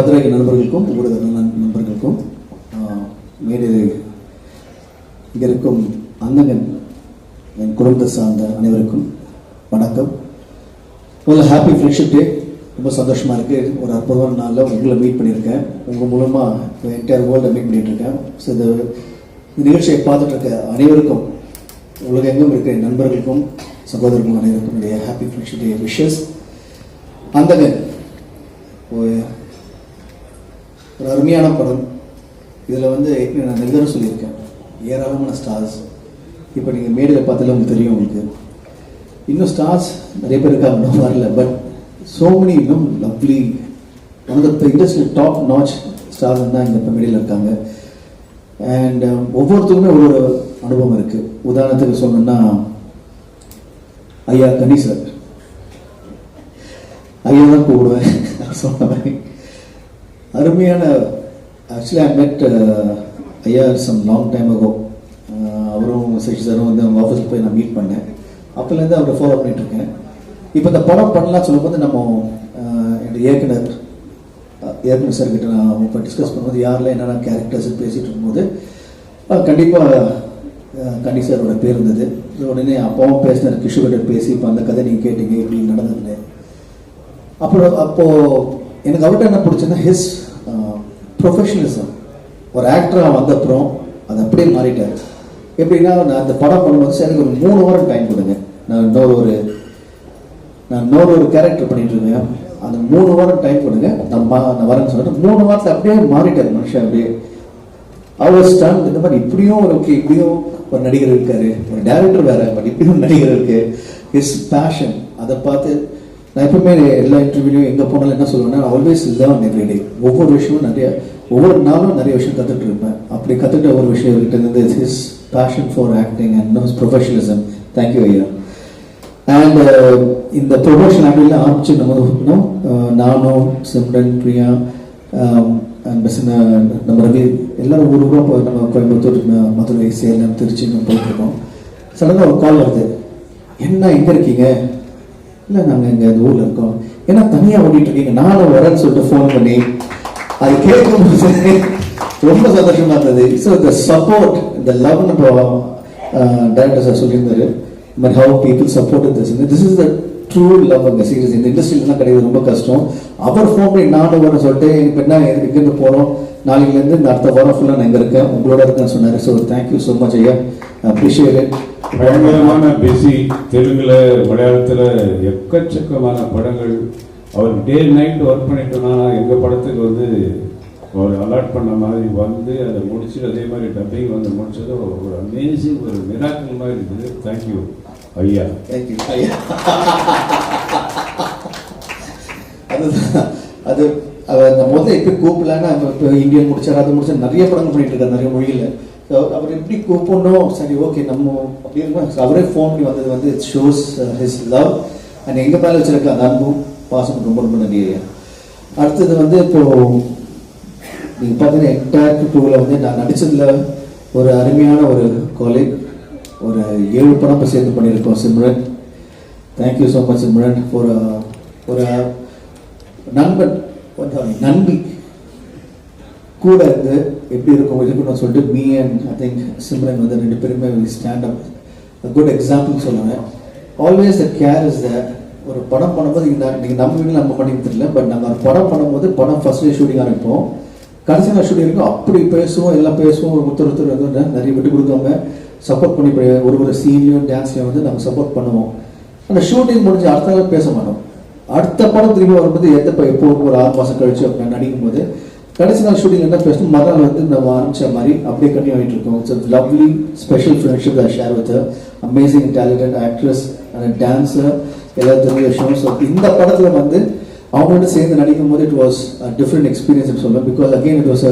பத்திரிகை நண்பர்களுக்கும் ஊடக நண்- நண்பர்களுக்கும் மேடு இங்கே இருக்கும் அந்தகன் என் குடும்பத்தை சார்ந்த அனைவருக்கும் வணக்கம். முதல்ல ஹாப்பி ஃப்ரெண்ட்ஷிப் டே ரொம்ப சந்தோஷமா இருக்கு. ஒரு அற்புதமான நாளில் உங்களை மீட் பண்ணியிருக்கேன். உங்க மூலமா என்டையர் வேர்ல்டை மீட் பண்ணிட்டு இருக்கேன் ஸோ இந்த நிகழ்ச்சியை பார்த்துட்டு இருக்க அனைவருக்கும் உலகெங்கும் இருக்கிற நண்பர்களுக்கும் சகோதரர்களும் அனைவருக்கும் என்னுடைய ஹாப்பி ஃப்ரெண்ட்ஷிப் டே விஷஸ் அந்தகன் அருமையான படம். இதில் வந்து நான் நிறைய சொல்லியிருக்கேன். ஏராளமான ஸ்டார்ஸ் இப்போ நீங்கள் மேடையில் பார்த்தாலே உங்களுக்கு தெரியும் உங்களுக்கு. இன்னும் ஸ்டார்ஸ் நிறைய பேர் இருக்காங்க இன்னும் வரல. பட் சோ மெனி இன்னும் lovely one of the industry top notch stars தான் இந்த இப்போ மேடையில் இருக்காங்க. அண்ட் um, ஒவ்வொருத்தருக்குமே ஒரு அனுபவம் இருக்குது உதாரணத்துக்கு சொல்லணும்னா ஐயா கனி சார் ஐயா தான் கூப்பிடுவேன். சொன்ன மாதிரி. அருமையான ஆக்சுவலி ஐ மெட் ஐயா சம் லாங் டைம் அகோ அவரும் சசி சாரும் வந்து அவங்க ஆஃபீஸில் போய் நான் மீட் பண்ணேன். அப்போலேருந்து அவரை ஃபாலோ பண்ணிட்டு இருக்கேன் இப்போ இந்த படம் பண்ணலாம் சொல்லும்போது நம்ம uh, என்னுடைய இயக்குனர் இயக்குனர் சார் கிட்ட நான் இப்போ டிஸ்கஸ் பண்ணும்போது யாரில் என்னென்ன கேரக்டர்ஸ் பேசிகிட்டு இருக்கும்போது கண்டிப்பாக கண்டி சாரோட பேர் இருந்தது. உடனே அப்பாவும் பேசினார் கிஷோர்கிட்ட பேசி இப்போ அந்த கதை நீங்கள் கேட்டீங்க இப்படி நடந்ததுன்னு. அப்புறம் அப்போது எனக்கு அவர்கிட்ட என்ன பிடிச்சதுன்னா ஹிஸ் ப்ரொஃபஷனலிசம் ஒரு ஆக்டராக வந்தப்புறம் அது அப்படியே மாறிட்டார். எப்படின்னா நான் அந்த படம் பண்ணும்போது சார் எனக்கு ஒரு மூணு வாரம் டைம் கொடுங்க. நான் இன்னொரு ஒரு நான் இன்னொரு ஒரு கேரக்டர் பண்ணிட்டு இருந்தேன் அந்த மூணு வாரம் டைம் கொடுங்க. நான் மா- நான் வரேன்னு சொல்லிட்டு மூணு வாரத்தில் அப்படியே மாறிட்டார் மனுஷன் அப்படியே. அவர் ஸ்டாண்ட் இந்த மாதிரி இப்படியும் ஒரு ஓகே இப்படியும் ஒரு நடிகர் இருக்காரு. ஒரு டேரக்டர் வேற பட் இப்படியும் நடிகர் இருக்கு. இஸ் பேஷன் அதை பார்த்து நான் எப்பவுமே எல்லா இன்டர்வியூலையும் எங்கே போனாலும் என்ன சொல்லுவேன்னா ஆல்வேஸ் லேர்ன் எவ்ரிடே ஒவ்வொரு விஷயமும் நிறைய ஒவ்வொரு நாளும் நிறைய விஷயம் கற்றுட்டு இருப்பேன். அப்படி கற்றுட்ட ஒரு விஷயம் கிட்ட இருந்து his passion for acting and knows professionalism thank you ஐயா. அண்ட் uh, இந்த ப்ரொஃபஷன் ஆக்டில் ஆரம்பிச்சு நம்ம இருக்கணும் uh, நானும் சிம்ரன் பிரியா um, அண்ட் நம்ம ரவி எல்லாரும் ஊர் ஊராக போய் நம்ம கோயம்புத்தூர் மதுரை சேலம் திருச்சி நம்ம போயிட்டுருக்கோம். சடனாக ஒரு கால் வருது. என்ன எங்கே இருக்கீங்க? இல்லை நாங்கள் இங்கே ஊரில் இருக்கோம். ஏன்னா தனியாக ஓடிட்டு இருக்கீங்க. நானும் வரேன்னு சொல்லிட்டு ஃபோன் பண்ணி அது கேட்கும்போது ரொம்ப சந்தோஷமா இருந்தது. ஸோ uh, இந்த சப்போர்ட் இந்த லவ்னு இப்போ டேரக்டர் சார் சொல்லியிருந்தாரு. But how people support this this is the true love அந்த சீரியஸ் இந்த இண்டஸ்ட்ரியிலாம் கிடையாது ரொம்ப கஷ்டம். அவர் ஃபோன் பண்ணி நானும் வரேன் சொல்லிட்டு இப்போ என்ன இங்கேருந்து போகிறோம் நாளைக்குலேருந்து இந்த அடுத்த வாரம் ஃபுல்லாக நான் இங்கே இருக்கேன். உங்களோட இருக்கேன்னு சொன்னார். So thank you so much ஐயா. அப்ரிஷியேட் பயங்கரமான பிஸி தெலுங்குல மலையாளத்துல எக்கச்சக்கமான படங்கள். அவர் டே நைட் ஒர்க் பண்ணிட்டோம்னா எங்கள் படத்துக்கு வந்து அவர் அலாட் பண்ண மாதிரி வந்து அதை முடிச்சு அதே மாதிரி டப்பிங் வந்து முடிச்சது ஒரு அமேசிங் ஒரு மிராக்கிள் மாதிரி இருக்குது. தேங்க்யூ ஐயா. தேங்க்யூ ஐயா. அதுதான். அது அவர் நம்ம முதல்ல எப்படி கூப்பிடலான்னு அவர் இப்போ இந்தியன் முடிச்சார் அது முடிச்சார் நிறைய படங்கள் பண்ணிட்டு இருக்காரு நிறைய மொழியில். அவர் எப்படி கூப்பிடணும்? சரி ஓகே நம்ம அப்படின்னு அவரே ஃபோன் பண்ணி வந்தது வந்து it shows his uh, love and எங்கள் மேலே வச்சிருக்க அந்த அன்பும் பாசம் ரொம்ப ரொம்ப நன்றி ஐயா. அடுத்தது வந்து இப்போ நீங்கள் பார்த்தீங்கன்னா என்டையர் டூவில் வந்து நான் நடிச்சதுல ஒரு அருமையான ஒரு காலேஜ் ஒரு ஏழு படம் இப்போ சேர்ந்து பண்ணியிருக்கோம் Simran. Thank you so much Simran ஒரு uh, ஒரு நண்பன் ஒரு நண்பி கூட இருந்து எப்படி இருக்கும் இருக்கணும்னு சொல்லிட்டு me and I think Simran வந்து ரெண்டு பேருமே ஸ்டாண்ட் அப் குட் எக்ஸாம்பிள் சொல்லுவேன் always the care is the ஒரு படம் பண்ணும்போது இந்த நீங்கள் நம்புவீங்க நம்ம பண்ணி தெரியல பட் நாங்கள் ஒரு படம் பண்ணும்போது படம் ஃபர்ஸ்ட் டே ஷூட்டிங் ஆரம்பிப்போம் கடைசி நாள் ஷூட்டிங் இருக்கும். அப்படி பேசுவோம் எல்லாம் பேசுவோம் ஒரு ஒருத்தர் ஒருத்தர் வந்து நிறைய விட்டு கொடுக்காம சப்போர்ட் பண்ணி ஒரு ஒரு சீன்லையும் டான்ஸ்லையும் வந்து நம்ம சப்போர்ட் பண்ணுவோம். அந்த ஷூட்டிங் முடிஞ்சு அடுத்த நாள் பேச மாட்டோம். அடுத்த படம் திரும்பி வரும்போது எந்த இப்போ எப்போ ஒரு ஆறு மாதம் கழிச்சு அப்படின்னு நடிக்கும் போது கடைசி நாள் ஷூட்டிங் என்ன பேசணும் மறுநாள் வந்து நம்ம ஆரம்பிச்ச மாதிரி அப்படியே கண்டினியூ ஆகிட்டு இருக்கோம். It's lovely special friendship I share with amazing talented actress and dancer எல்லா தெரிஞ்ச விஷயம் ஸோ இந்த படத்தில் வந்து அவங்களோட சேர்ந்து நடிக்கும் போது இட் வாஸ் டிஃப்ரெண்ட் எக்ஸ்பீரியன்ஸ் சொல்லுவேன் பிகாஸ் அகெயின் இட் வாஸ்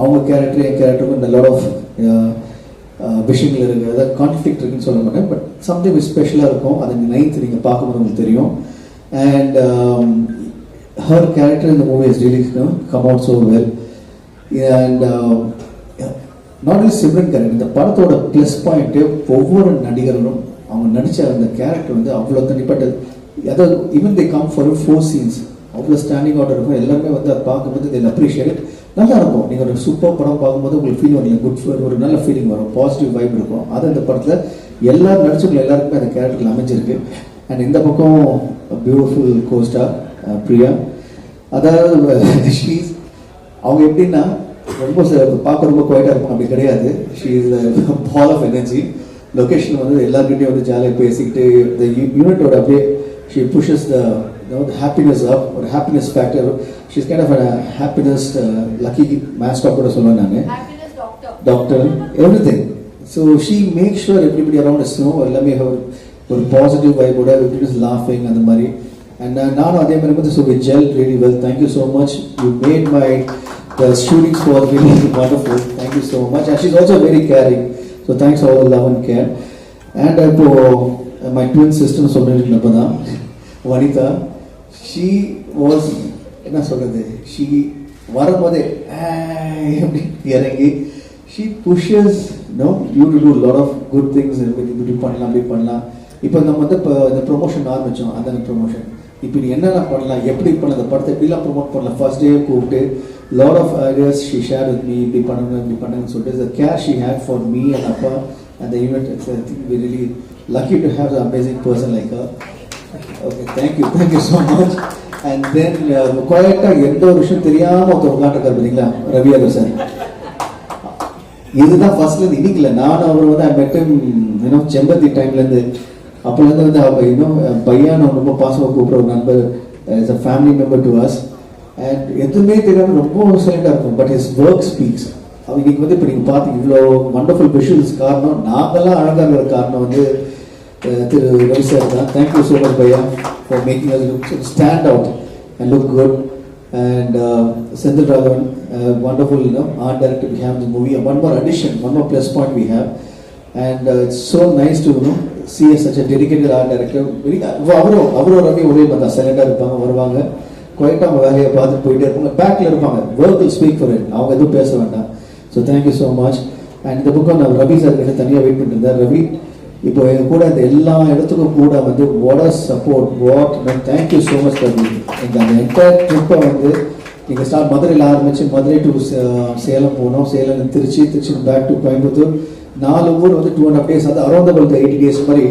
அவங்க கேரக்டர் என் கேரக்டருக்கும் இந்த லாட் ஆஃப் uh, uh, விஷயங்கள் இருக்குது அதாவது கான்ஃப்ளிக் இருக்குன்னு சொல்ல மாட்டேன். பட் சம்திங் ஸ்பெஷலாக இருக்கும். அது நைன்த் நீங்கள் பார்க்கும்போது உங்களுக்கு தெரியும். அண்ட் ஹர் கேரக்டர் இந்த movie is release come out so well and not only Simran character இந்த படத்தோட ப்ளஸ் பாயிண்ட்டு ஒவ்வொரு நடிகர்களும் அவங்க நடித்த அந்த கேரக்டர் வந்து அவ்வளோ தனிப்பட்டது அதாவது even they come for four scenes அவ்வளோ ஸ்டாண்டிங் ஆர்டர் இருக்கும். எல்லாருமே வந்து அதை பார்க்கும்போது இதில் அப்ரிஷியேட் நல்லா இருக்கும். நீங்கள் ஒரு சூப்பர் படம் பார்க்கும்போது உங்களுக்கு ஃபீல் வரல குட் ஒரு நல்ல ஃபீலிங் வரும். பாசிட்டிவ் வைப் இருக்கும். அது அந்த படத்தில் எல்லா நடிச்சவங்க எல்லாருக்குமே அந்த கேரக்டரில் அமைஞ்சிருக்கு. அண்ட் இந்த பக்கம் பியூட்டிஃபுல் கோஸ்டா பிரியா அதாவது ஷீஸ் அவங்க எப்படின்னா ரொம்ப பார்க்க ரொம்ப குவைட்டாக இருக்கும் அப்படி கிடையாது. She is ball of energy location வந்து எல்லாருக்கிட்டையும் வந்து ஜாலியாக பேசிக்கிட்டு இந்த யூனிட்டோட அப்படியே ஷீ புஷஸ் த ஹாப்பினஸ் அப் ஒரு happiness factor she's kind of happiness lucky மேஸ்டாப் கூட சொல்லுவேன் நான். Happiness doctor. Doctor everything so she make sure everybody around is no எல்லாமே ஒரு ஒரு பாசிட்டிவ் வைபோட எவ்ரிபடி லாஃபிங் அந்த மாதிரி. அண்ட் நானும் அதே மாதிரி வந்து so we gel really well thank you so much you made my the shootings for really wonderful thank you so much and she's also very caring so thanks all love and care and இப்போ my twin sister சொல்லிட்டு இப்போ தான் Vanitha she was என்ன சொல்கிறது she வரும்போதே "ஆய்" இறங்கி she pushes no you to do lot of good things இப்படி பண்ணலாம் அப்படி பண்ணலாம். இப்போ நம்ம வந்து இப்போ இந்த ப்ரொமோஷன் ஆரம்பித்தோம் அந்த ப்ரொமோஷன் இப்போ நீ என்னென்ன பண்ணலாம் எப்படி பண்ணலாம் அந்த படத்தை எப்படிலாம் ப்ரொமோட் பண்ணலாம் ஃபர்ஸ்ட் டே கூப்பிட்டு lot of ideas she share with me இப்படி பண்ணுங்க இப்படி பண்ணுங்கன்னு சொல்லிட்டு care she had for me and அப்பா அந்த unit I think we really lucky to have amazing person like okay thank you thank you so much and then குவாய்ட்டாக எந்த ஒரு விஷயம் தெரியாமல் ஒருத்தர் உட்காந்துருக்காரு பார்த்தீங்களா? ரவி ரவியாகர் சார் இதுதான் ஃபர்ஸ்ட்ல இன்னைக்குல. நான் அவர் வந்து ஐ மெட்டம் இன்னும் செம்பத்தி டைம்லேருந்து அப்போலேருந்து வந்து அவர் இன்னும் பையன் ரொம்ப பாசமாக கூப்பிட்ற ஒரு நண்பர் is a family member to us and எதுவுமே தெரியாமல் ரொம்ப சைலண்டாக இருக்கும். பட் இஸ் ஒர்க் ஸ்பீக்ஸ் அவங்க வந்து இப்போ நீங்கள் பார்த்து இவ்வளோ வண்டர்ஃபுல் விஷுவல்ஸ் காரணம் நாங்கள்லாம் அழகாக இருக்கிற காரணம் வந்து திரு ரவி சார் தான். Thank you so much Bhaiya for making us look stand out and look good and Senthil Raghavan wonderful art wonderful we have the movie one more addition one more plus point we have and it's so nice to know CS it's dedicated art to you know, அவரும் அவரும் ரவி ஒரே பார்த்தா சைலண்டாக இருப்பாங்க வருவாங்க. போயிட்டு அவங்க வேலையை பார்த்துட்டு போயிட்டே இருப்பாங்க. பேக்கில் இருப்பாங்க. Work will speak for it அவங்க எதுவும் பேச வேண்டாம். So thank you so much and இந்த புக்கம் நான் ரவி சார் கிட்ட தனியாக வெயிட் பண்ணிருந்தேன் ரவி இப்போ எங்க கூட இந்த எல்லா இடத்துக்கும் கூட வந்து what support what thank you so much Ravi. இந்த அந்த என்டையர் ட்ரிப்பை வந்து நீங்கள் ஸ்டார்ட் மதுரையில் ஆரம்பிச்சு மதுரை டு uh, சேலம் போனோம். Salem Tiruchi Tiruchi back to Coimbatore. நாலு ஊர் வந்து டூ அண்ட் ஹாஃப் டேஸ் வந்து அரௌண்ட் அபவுட் எயிட்டி டேஸ் மாதிரி.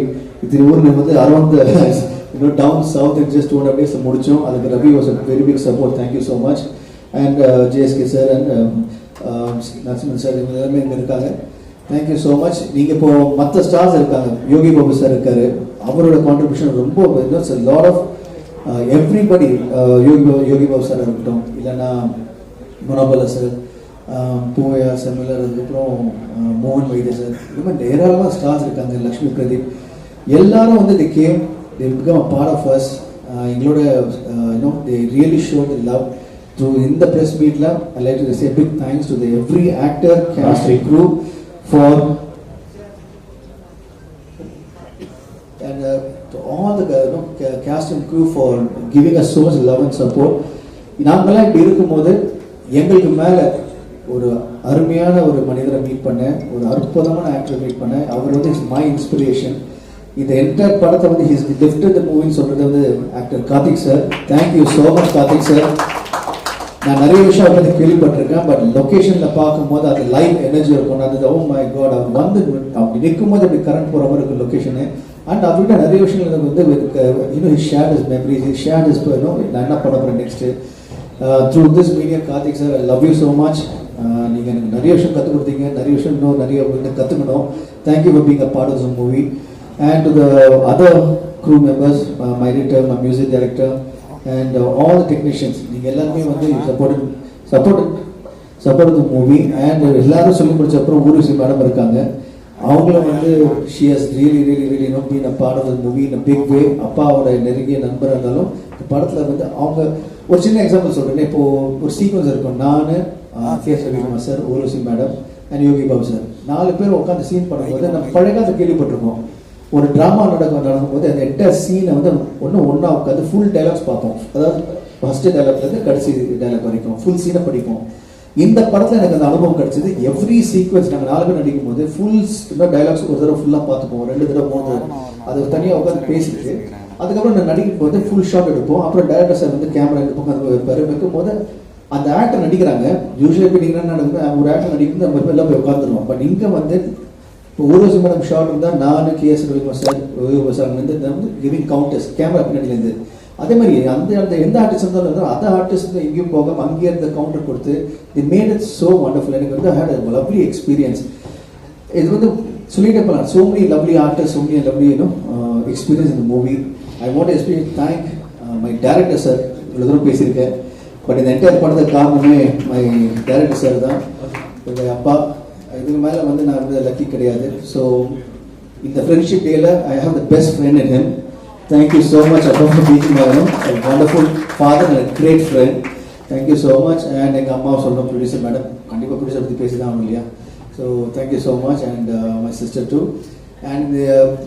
இத்தனை ஊர் வந்து அரௌண்ட் இன்னும் down south in just two and half அதுக்கு Ravi was very big support thank you so much and JSK sir and Narasimhan sir இவங்க எல்லாமே இங்கே இருக்காங்க. தேங்க்யூ ஸோ மச் நீங்கள் இப்போ மற்ற ஸ்டார்ஸ் இருக்காங்க. யோகி பாபு சார் இருக்கார். அவரோட கான்ட்ரிபியூஷன் ரொம்ப lot of everybody Yogi Babu Yogi Babu sir இருக்கட்டும். இல்லைன்னா மனோபல சார் பூவையா செமிலர் அதுக்கப்புறம் மோகன் வைத்திய சார் இது மாதிரி ஏராளமாக ஸ்டார்ஸ் இருக்காங்க. லக்ஷ்மி பிரதீப். எல்லாரும் வந்து the game the become a part of us எங்களோட you know the really show the love through இந்த ப்ரெஸ் மீட்டில் I like to say big thanks to the every actor cast crew for and uh, to all the uh, you know, ca- cast and crew for giving us so much love and support. நாங்களாம் இப்படி இருக்கும்போது எங்களுக்கு மேல ஒரு அருமையான ஒரு மனிதரை meet பண்ணேன். ஒரு அற்புதமான ஆக்டரை மீட் பண்ணேன். அவர் வந்து இஸ் மை இன்ஸ்பிரேஷன் இந்த என்டையர் படத்தை வந்து ஹிஸ் லிஃப்டட் த மூவின்னு சொல்கிறது வந்து actor Karthik sir thank you so much Karthik sir நான் நிறைய விஷயம் அவர் வந்து கேள்விப்பட்டிருக்கேன் பட் லொக்கேஷனில் பார்க்கும்போது அது லைவ் எனர்ஜி இருக்கும் அது ஓ மை காட் அவர் வந்து அப்படி நிற்கும் போது அப்படி கரண்ட் போகிற மாதிரி இருக்கும் லொக்கேஷனு அண்ட் அவர்கிட்ட நிறைய விஷயங்கள் வந்து இன்னும் share is memories share is நான் என்ன பண்ண போகிறேன் next through this media Karthik sir I love you so much நீங்கள் எனக்கு நிறைய விஷயம் கற்றுக் கொடுத்தீங்க. நிறைய விஷயம் இன்னும் நிறைய கற்றுக்கணும் thank you for being a part of movie and to the other crew members, uh, my editor, my music director, and uh, all the technicians. நீங்க எல்லாருமே வந்து support support support the movie and எல்லாரும் சொல்லி முடிச்ச அப்புறம் ஊருசி madam இருக்காங்க. அவங்கள வந்து she has really really really no been a part of the movie in big way அப்பாவோட நெருங்கிய நண்பராக இருந்தாலும் இந்த படத்தில் வந்து அவங்க ஒரு சின்ன எக்ஸாம்பிள் சொல்றேன். இப்போ ஒரு சீக்வன்ஸ் இருக்கும். நான் K Ravikumar sir ஊருசி madam and Yogi Babu sir. நாலு பேர் உட்காந்து சீன் பண்ணும்போது நம்ம பழைய காலத்தை கேள்விப்பட்டிருக்கோம் ஒரு ட்ராமா நடக்கும் நடக்கும்போது அந்த எட்டர் சீனை வந்து ஒன்று ஒன்றா உட்காந்து ஃபுல் டைலாக்ஸ் பார்ப்போம். அதாவது ஃபர்ஸ்ட் டைலாக்லேருந்து கடைசி டைலாக் வரைக்கும் ஃபுல் சீனை படிப்போம். இந்த படத்தில் எனக்கு அந்த அனுபவம் கிடைச்சது எவ்ரி சீக்வன்ஸ் நாங்கள் நாலு பேர் நடிக்கும் போது ஃபுல் டைலாக்ஸ் ஒரு தடவை ஃபுல்லாக பார்த்துப்போம் ரெண்டு தடவை மூணு தடவை. அது தனியாக உட்காந்து பேசிட்டு அதுக்கப்புறம் நான் நடிக்கும் போது ஃபுல் ஷாட் எடுப்போம். அப்புறம் டைரக்டர் சார் வந்து கேமரா இந்த பக்கம் அது வைக்கும் போது அந்த ஆக்டர் நடிக்கிறாங்க. யூஸ்வலி எப்படி நீங்கள் நடக்குது ஒரு ஆக்டர் நடிக்கும் நம்ம எல்லாம் போய் உட்காந்துருவோம் பட் இங்கே வந்து இப்போ ஊர்வசி மேடம் ஷார்ட் இருந்தால் நான் KS Ravikumar sir Ravikumar sir வந்து வந்து கிவிங் கவுண்டர்ஸ் கேமரா பின்னாடிலேருந்து அதே மாதிரி அந்த அந்த எந்த ஆர்டிஸ்ட் இருந்தாலும் இருந்தாலும் அந்த ஆர்டிஸ்ட் எங்கேயும் போகாமல் அங்கேயே இருந்த கவுண்டர் கொடுத்து the made it so wonderful எனக்கு வந்து ஹேட் லவ்லி எக்ஸ்பீரியன்ஸ் இது வந்து சொல்லிட்டே போகலாம் so many lovely artist so many lovely you know experience இந்த movie I want experience thank my director sir இவ்வளோ தூரம் பேசியிருக்கேன். பட் இந்த என்டையர் பண்ணதுக்கு காரணமே மை டேரக்டர் சார் தான். எங்கள் அப்பா. இதுக்கு மேலே வந்து நான் வந்து லக்கி கிடையாது. ஸோ இந்த ஃப்ரெண்ட்ஷிப் டேல I have the best friend in him thank you so much அப்பா for teaching madam wonderful father and great friend thank you so much and எங்கள் அம்மா சொல்கிறோம் ப்ரொடியூசர் மேடம் கண்டிப்பாக ப்ரொடியூசர் பற்றி பேசி தான் ஆகணும் இல்லையா? So thank you so much and my sister too and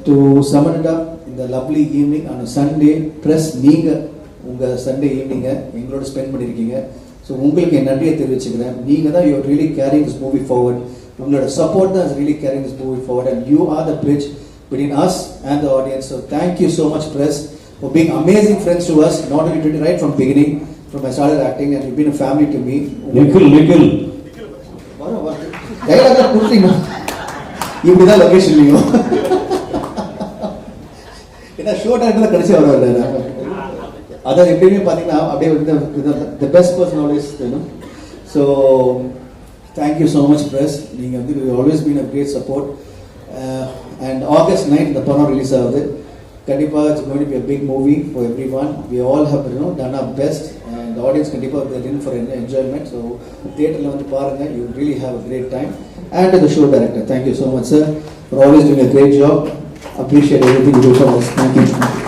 to sum it up இந்த lovely evening on Sunday plus நீங்கள் உங்கள் சண்டே ஈவினிங்கை எங்களோட ஸ்பெண்ட் பண்ணியிருக்கீங்க ஸோ உங்களுக்கு என் நன்றியை தெரிவிச்சுக்கிறேன். நீங்கள் தான் you really carrying this movie forward உங்களோட சப்போர்ட் தான் really carrying this movie forward and you are the bridge between us and the audience. So thank you so much, press, for being amazing friends to us, not only to- right from beginning, from I started acting, and you've been a family to me. வரும். dialogue தான் கொடுத்தீங்க. இப்படிதான் location இல்லையும் ஏன்னா short ஆகிட்டு கடைசி வர அதான் எப்பயுமே பார்த்தீங்கன்னா அப்படியே the best person always so thank you so much press நீங்கள் வந்து always been a great support and August nine இந்த படம் ரிலீஸ் ஆகுது. கண்டிப்பாக it's going be a big movie for everyone we all have you know done our best and audience கண்டிப்பாக in for என்ன enjoyment so தியேட்டரில் வந்து பாருங்கள் you really have a great time and the show director thank you so much sir for always doing a great job appreciate everything you for us. Thank.